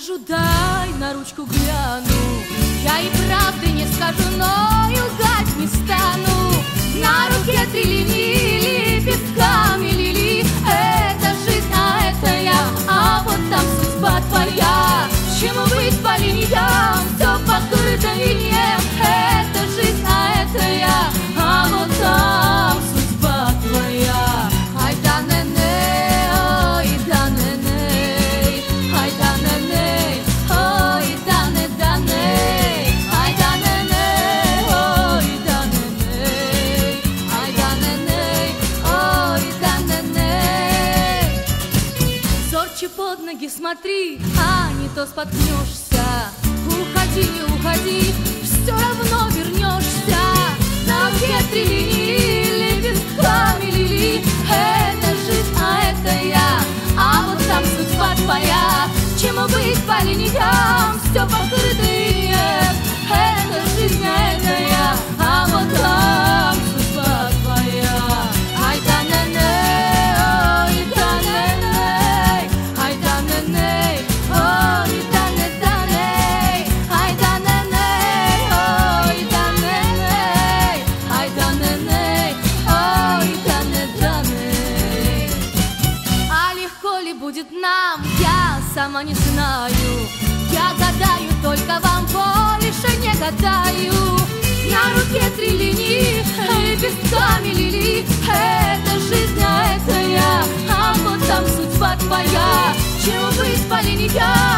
скажу, дай на ручку гляну. Я и правды не скажу, но и лгать не стану. На руке три линии, лепестками лили. Это жизнь, а это я, а вот там судьба твоя. Чему быть по Зорче под ноги смотри, а не то споткнешься. Уходи, не уходи, все равно вернешься. На три линии, лепестками лили. Это жизнь, а это я, а вот там судьба твоя. Чему быть по линиям, все покрыто будет нам, я сама не знаю. Я гадаю, только вам больше не гадаю. На руке три линии, лепестками лили. Это жизнь, а это я, а вот там судьба твоя. Чему быть по линиям,